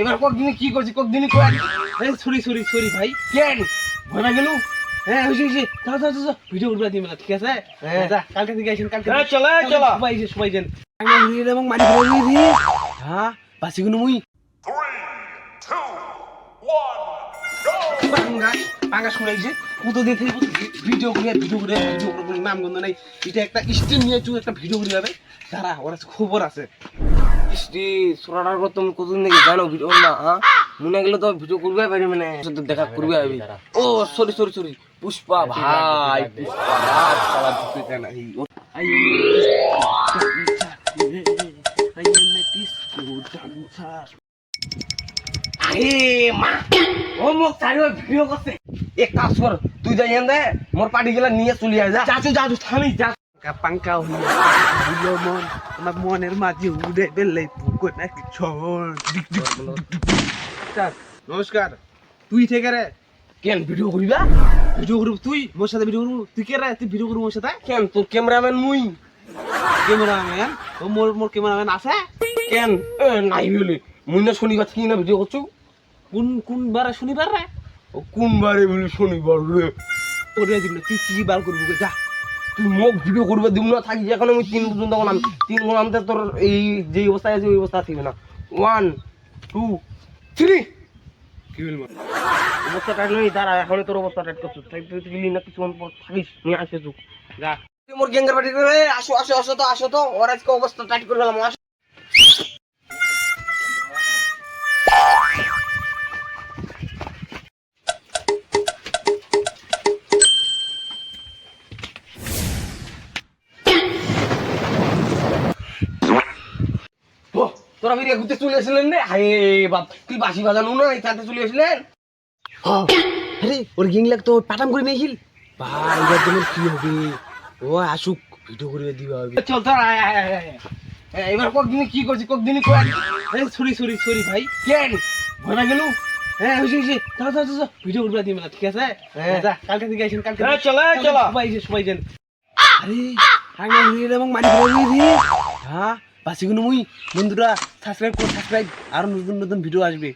এবার কতদিনে কি করছি কতদিনে সরি সরি সরি ভাই। কেন ভয় না গেল? হ্যাঁ হয়েছে হয়েছে যাও যাও যাও ভিডিও করবে দিই মেলা ঠিক আছে? হ্যাঁ। কালকে থেকে আসেন কালকে হ্যাঁ, চলো, চলো। সবাই যে সবাই যেন। এবং মারি ফেলে দি হ্যাঁ বাসি কোনো মুই। পাঙ্গাস পাঙ্গাস শুনাইছে কত দিন থেকে ভিডিও করে ভিডিও করে ভিডিও করে নাম গন্ধ নাই। এটা একটা স্টিম নিয়ে চু একটা ভিডিও করে যাবে। তারা ওরা খবর আছে। ইসরি সোনাটার কথা তুমি কতদিন থেকে জানো ভিডিও না হ্যাঁ? মনে গেলে তো ভিডিও করবে পারি মানে সাথে দেখা করবে আমি। ও সরি সরি সরি পুষ্পা ভাই পুষ্পা ভাই সালা ঢুকে কেন এই ও। আরে মা ও মোক চারিও ভিডিও করছে এক কাজ কর তুই যাই দে মোর পার্টি গেলা নিয়ে চলে আয় যা। চাচু চাচু থামি যা। পাঙ্কা হলো। মন। আমার মনের মাঝে উড়ে বেলে পুকুর নাকি নমস্কার। তুই থেকে রে? কেন ভিডিও করিবা ভিডিও করব তুই? মোর সাথে ভিডিও করব? তুই কে রে? তুই ভিডিও করব মোর সাথে? কেন তোর ক্যামেরাম্যান মুই? ক্যামেরাম্যান? ও মোর মোর ক্যামেরাম্যান আছে? কেন? এ, নাই বলে। মুই না শনিবার থেকে না ভিডিও করছ। কোন কোন বারে শনিবার রে? ও কোন বারে বলে শনিবার রে? ওরে দিন তুই কি বার করবি যা। তুই মোক ভিডিও করবে দিব না থাকি এখন আমি তিন পর্যন্ত নাম তিন নামতে তোর এই যে অবস্থায় আছে ওই অবস্থা থাকবে না। ওয়ান টু থ্রি কি বলব? অবস্থা টাইট নই দাঁড়া এখন তোর অবস্থা টাইট করছ। তাই তুই গেলি না কিছু পর থাকিস নিয়ে আসে যা। মোর গেঙ্গার বাড়ি আসো আসো আসো তো আসো তো। ওর আজকে অবস্থা টাইট করে ফেলাম তোরা ফিরে ঘুরতে চলে আসলেন রে? হায় বাপ তুই বাসি বাজানো না এই চাতে চলে আসলেন? আরে ওর গিং লাগ তো পাটাম করে নিয়েছিল। ভাই এবার তোমার কি হবে। ও আসুক ভিডিও করে দিবা হবে। চল তোর এবার কতদিনে কি করছি কতদিনে কয় সরি সরি সরি ভাই। কেন ভয় না গেল? হ্যাঁ হয়েছে হয়েছে ভিডিও করবে ঠিক আছে? হ্যাঁ। যা কালকে থেকে আসেন কালকে হ্যাঁ, চলো, চলো। সবাই সবাই যেন। আরে হাঙ্গা এবং মারি হ্যাঁ? কোনো মুই বন্ধুরা সাবস্ক্রাইব করে সাবস্ক্রাইব আরও নতুন নতুন ভিডিও আসবে।